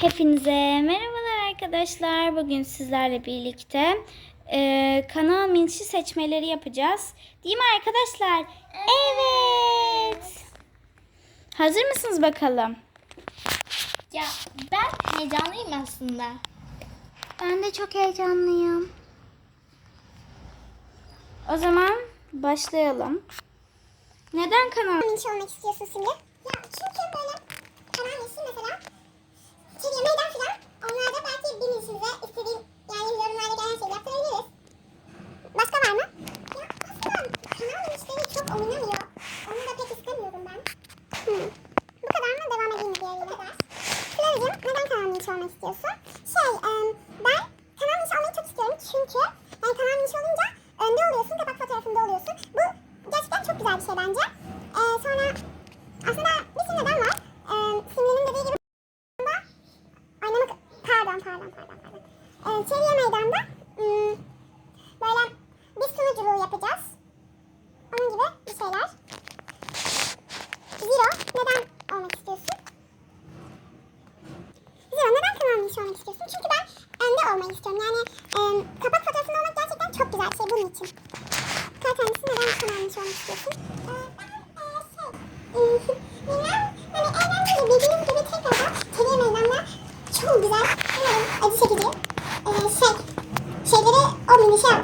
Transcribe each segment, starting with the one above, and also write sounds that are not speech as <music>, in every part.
Hepinize merhabalar arkadaşlar. Bugün sizlerle birlikte e, kanal minçi seçmeleri yapacağız. Değil mi arkadaşlar? Evet. evet. Hazır mısınız bakalım? Ya ben heyecanlıyım aslında. Ben de çok heyecanlıyım. O zaman başlayalım. Neden kanal minçi olmak istiyorsun Simge? Ya çünkü ben Onu da pek istemiyorum ben. Bu kadar mı? Devam edeyim mi diğeriyle? Bu kadar. Kılavuzcum neden kanal linç? Şey ben kanal linç çok istiyorum çünkü yani kanal önde oluyorsun, kapak fotoğrafında oluyorsun. Bu gerçekten çok güzel bir şey bence. Ee, sonra aslında bir neden var.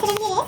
我。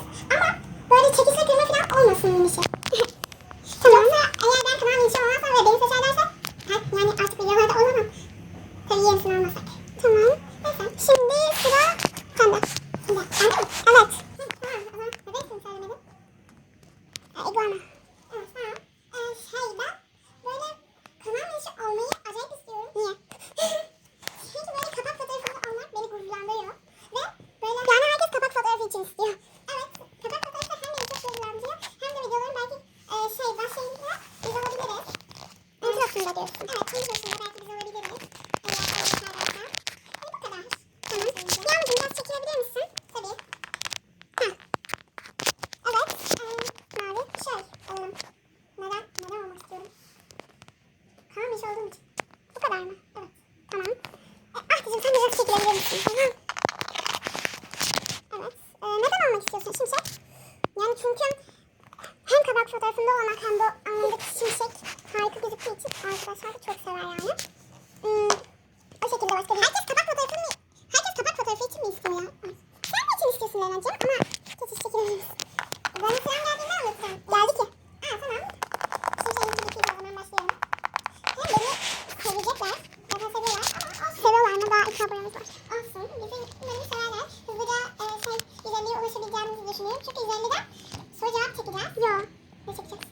düşünüyorum. Çünkü üzerinde de soru cevap çekeceğiz. Yok. Ne çekeceğiz?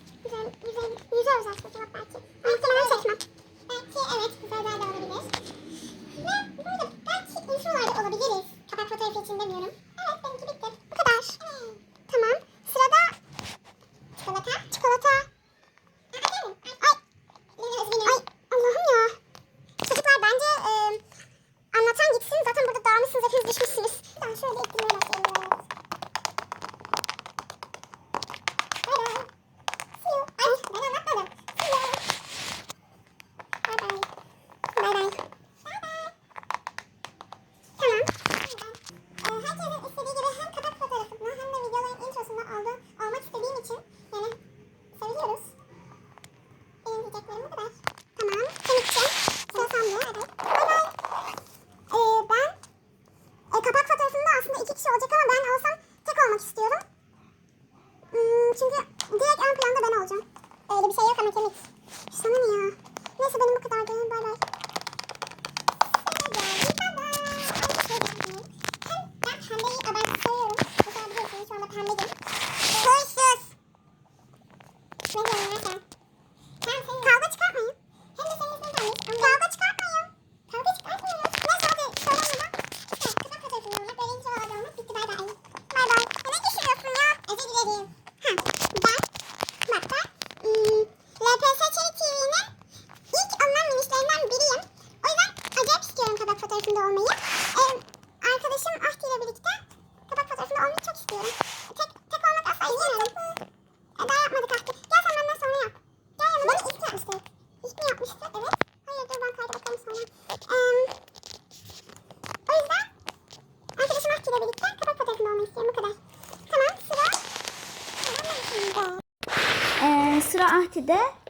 de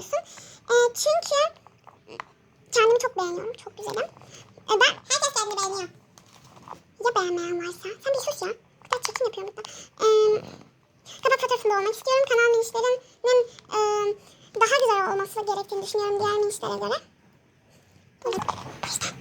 istiyorsun. E, ee, çünkü kendimi çok beğeniyorum. Çok güzelim. E, ben herkes kendini beğeniyor. Ya beğenmeyen varsa? Sen bir sus ya. Bu kadar çekim yapıyorum burada. E, kapak fotoğrafında olmak istiyorum. Kanal minişlerinin e, daha güzel olması gerektiğini düşünüyorum diğer minişlere göre. Evet. İşte.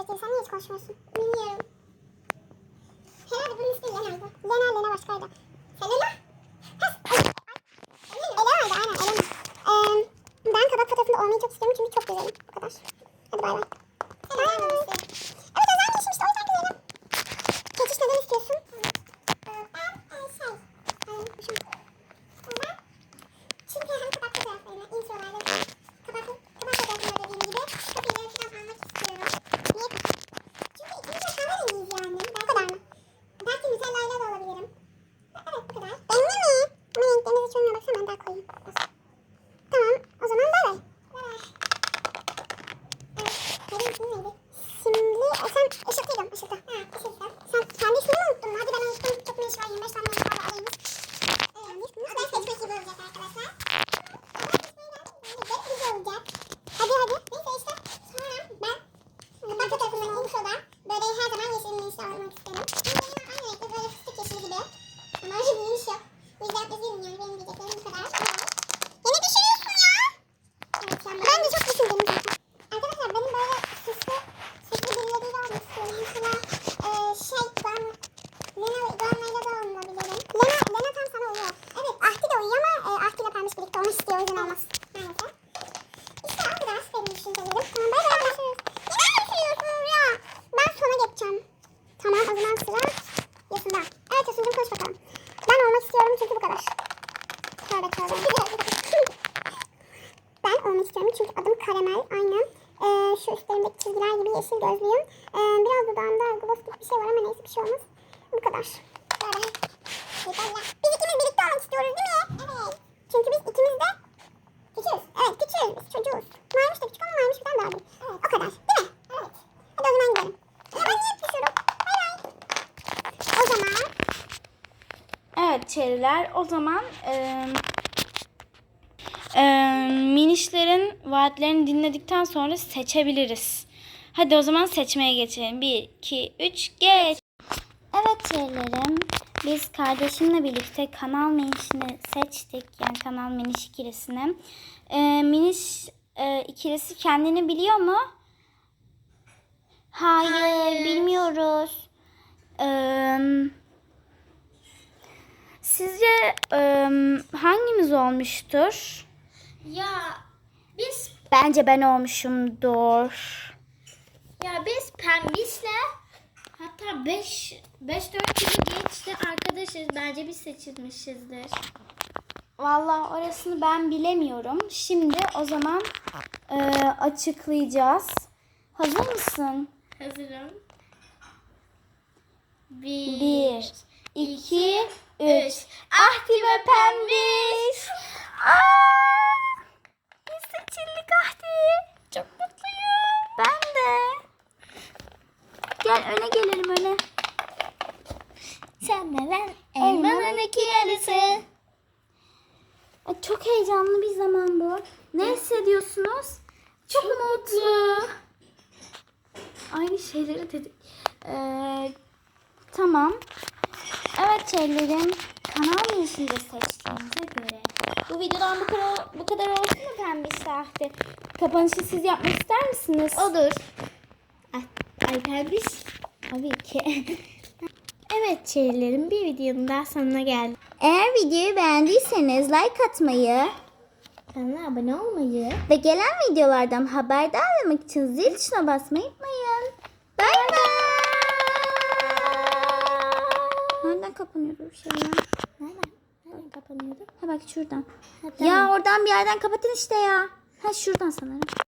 erkek insan niye hiç konuşmuyorsun? Bilmiyorum. Herhalde bunun ismi Lena'ydı. Lena, Lena başkaydı. Sen Lena? Lena'ydı aynen Lena. Ee, ben kabak fotoğrafında olmayı çok istiyorum çünkü çok güzelim. Bu kadar. Hadi bay bay. Neydi? Simli sen ışıklıydın ışıkta. Ha ışıkta. Sen kendi ismini unuttun. Hadi ben unuttum. Çok ne iş var 25 tane iş var alayım. Ee, ben seçmek gibi olacak arkadaşlar. biraz. Böyle. Biz ikimiz birlikte olmak istiyoruz değil mi? Evet. Çünkü biz ikimiz de küçüğüz. Evet küçüğüz. Biz çocuğuz. Maymuş da küçük ama maymuş bizden daha büyük. Evet. O kadar. Değil mi? Evet. Hadi o zaman gidelim. Evet çeriler. O zaman e, e, minişlerin vaatlerini dinledikten sonra seçebiliriz. Hadi o zaman seçmeye geçelim. 1, 2, 3, geç. Evet şeylerim. Biz kardeşimle birlikte kanal minişini seçtik. Yani kanal miniş ikilisini. E, miniş e, ikilisi kendini biliyor mu? Hayır, Hayır. bilmiyoruz. Eee sizce eee, hangimiz olmuştur? Ya biz Bence ben olmuşumdur. ya biz pembişle hatta 5 5 4 gibi geçti arkadaşız. Bence biz seçilmişizdir. Vallahi orasını ben bilemiyorum. Şimdi o zaman eee, açıklayacağız. Hazır mısın? Hazırım. Bir, iki, üç. üç. Ve pembiş. Aa! Gel öne gelelim öne. Sen de ben Elmanın iki yarısı. Ay, Çok heyecanlı bir zaman bu. Ne hissediyorsunuz? Çok, mutlu. Aynı şeyleri dedik. Ee, tamam. Evet şeylerim. Kanal minişinde seçtiğimize göre. Bu videodan bu kadar, bu kadar olsun mu pembe sahte? Kapanışı siz yapmak ister misiniz? Olur. Ay, ay pembiş. Tabii ki. <laughs> Evet çerilerin bir videonun daha sonuna geldik. Eğer videoyu beğendiyseniz like atmayı Kanala abone olmayı ve gelen videolardan haberdar olmak için zil tuşuna basmayı unutmayın. Bay bay. Nereden kapanıyor bu şey ya? Nereden? Nereden kapanıyordu? Ha bak şuradan. Ha, Ya oradan bir yerden kapatın işte ya. Ha şuradan sanırım.